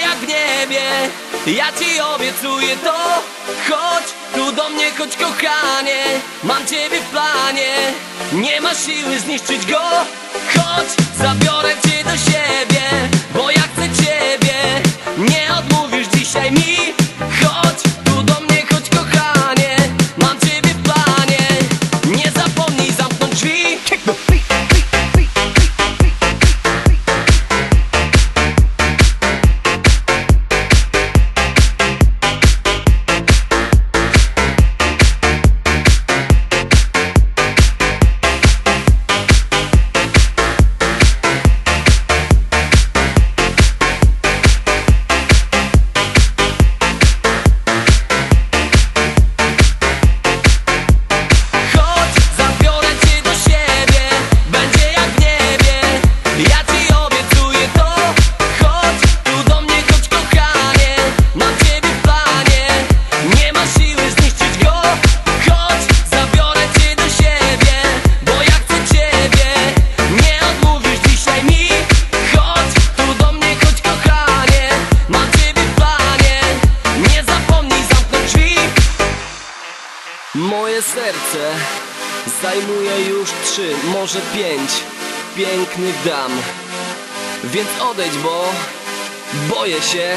jak w niebie. Ja ci obiecuję to. Chodź tu do mnie, chodź kochanie. Mam ciebie w planie. Nie ma siły zniszczyć go. Chodź, zabiorę cię do siebie Bo ja chcę ciebie. Moje serce zajmuje już trzy, może pięć pięknych dam. Więc odejdź, bo boję się,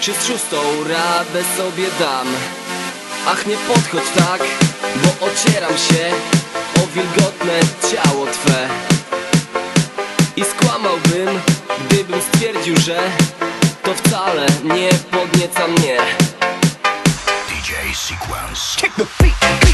czy z szóstą radę sobie dam. Ach, nie podchodź tak, bo ocieram się o wilgotne ciało Twe. I skłamałbym, gdybym stwierdził, że to wcale nie podnieca mnie. DJ Sequence. The.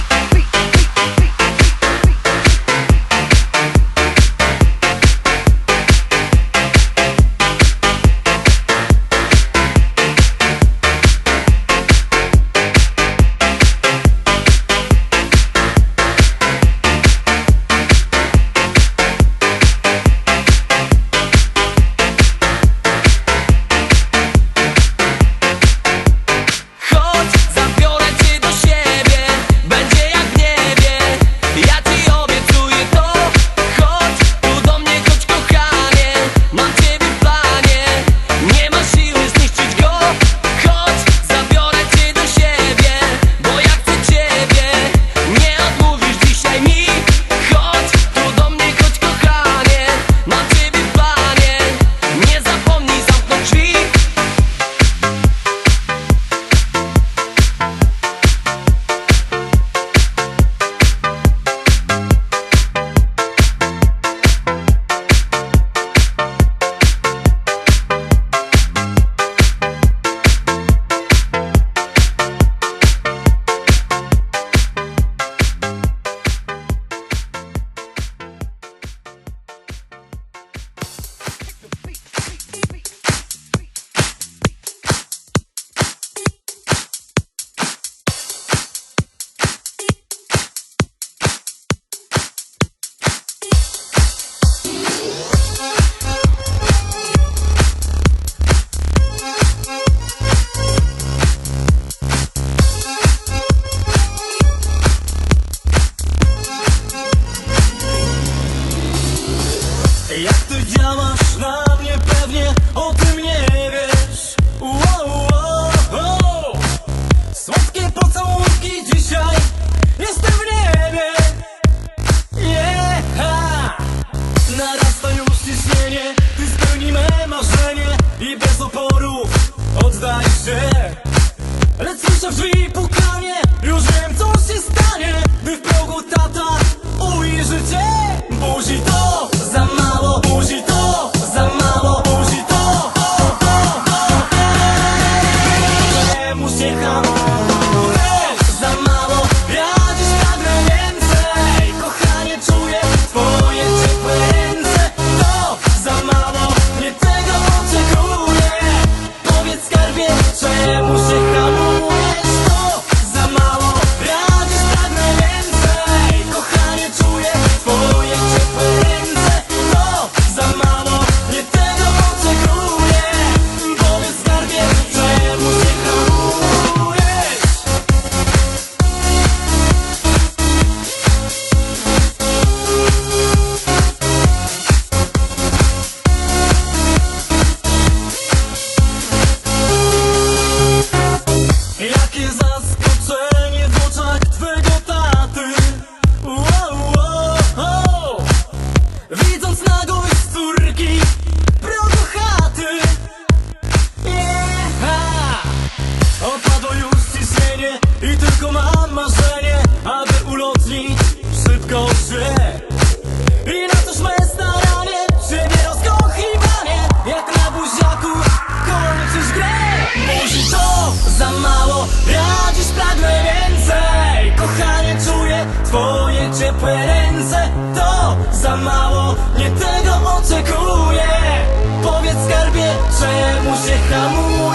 chcę Lecz słyszę w drzwi pukanie. Już wiem co się stanie Gdy w progu ta mało, nie tego oczekuję. Powiedz skarbie, czemu się hamuje?